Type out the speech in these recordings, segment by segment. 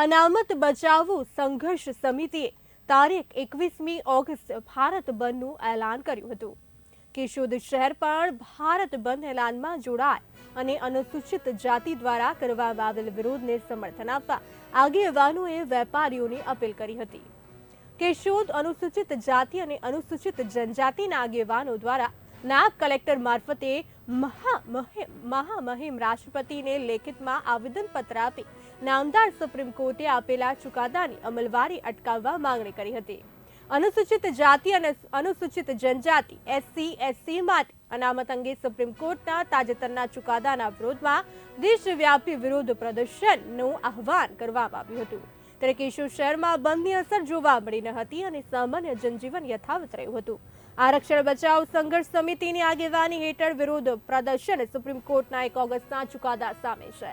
અનામત બચાવો સંઘર્ષ સમિતિએ તારીખ એકવીસમી ઓગસ્ટ ભારત બંધનું એલાન કર્યું હતું. કેશોદ શહેર પણ ભારત બંધ એલાનમાં જોડાય અને અનુસૂચિત જાતિ દ્વારા કરવામાં આવેલ વિરોધને સમર્થન આપવા આગેવાનોએ વેપારીઓની અપીલ કરી હતી. કેશોદ અનુસૂચિત જાતિ અને અનુસૂચિત જનજાતિના આગેવાનો દ્વારા નાયબ કલેક્ટર મારફતે મહામહિમ રાષ્ટ્રપતિને લેખિતમાં આવેદનપત્ર આપી નામદાર સુપ્રીમ કોર્ટે આપેલા ચુકાદાની અમલવારી અટકાવવા માંગણી કરી હતી. અનુસૂચિત જાતિ અને અનુસૂચિત જનજાતિ, એસસી એસસી માટે અનામત અંગે સુપ્રીમ કોર્ટના તાજેતરના ચુકાદાના વિરોધમાં દેશવ્યાપી વિરોધ પ્રદર્શનનું આહવાન કરવામાં આવ્યું હતું. ત્યારે કેશોદ શહેરમાં બંધની અસર જોવા મળી ન હતી અને સામાન્ય જનજીવન યથાવત રહ્યું હતું. આરક્ષણ બચાવ સંઘર્ષ સમિતિની આગેવાની હેઠળ વિરોધ પ્રદર્શન સુપ્રીમ કોર્ટના એક ઓગસ્ટના ચુકાદા સામે છે,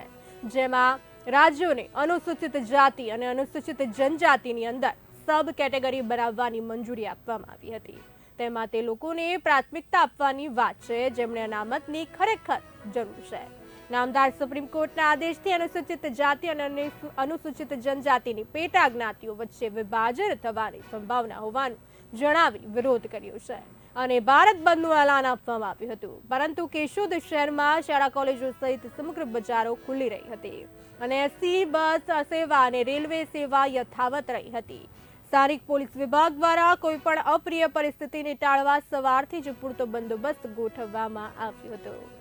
જેમાં રાજ્યોને અનુસૂચિત જાતિ અને અનુસૂચિત જનજાતિની અંદર સબ કેટેગરી બનાવવાની મંજૂરી આપવામાં આવી હતી. તેમાં તે લોકોને પ્રાથમિકતા આપવાની વાત છે, જેમણે અનામતની ખરેખર જરૂર છે. નામદાર સુપ્રીમ કોર્ટના આદેશથી અનુસૂચિત જાતિ અને અનુસૂચિત જનજાતિની પેટા જ્ઞાતિઓ વચ્ચે વિભાજન થવાની સંભાવના હોવાનું જણાવી વિરોધ કર્યો છે. અને ભારત બંધનું એલાન આપવામાં આવ્યું હતું. પરંતુ કેશોદ શહેરમાં શાળા કોલેજો સહિત સમગ્ર બજારો ખુલ્લી રહી હતી. અને એસટી બસ, સેવા અને રેલવે સેવા યથાવત રહી હતી. સ્થાનિક પોલીસ વિભાગ દ્વારા કોઈ પણ અપ્રિય પરિસ્થિતિને ટાળવા સવારથી જ પૂરતો બંદોબસ્ત ગોઠવવામાં આવ્યો હતો.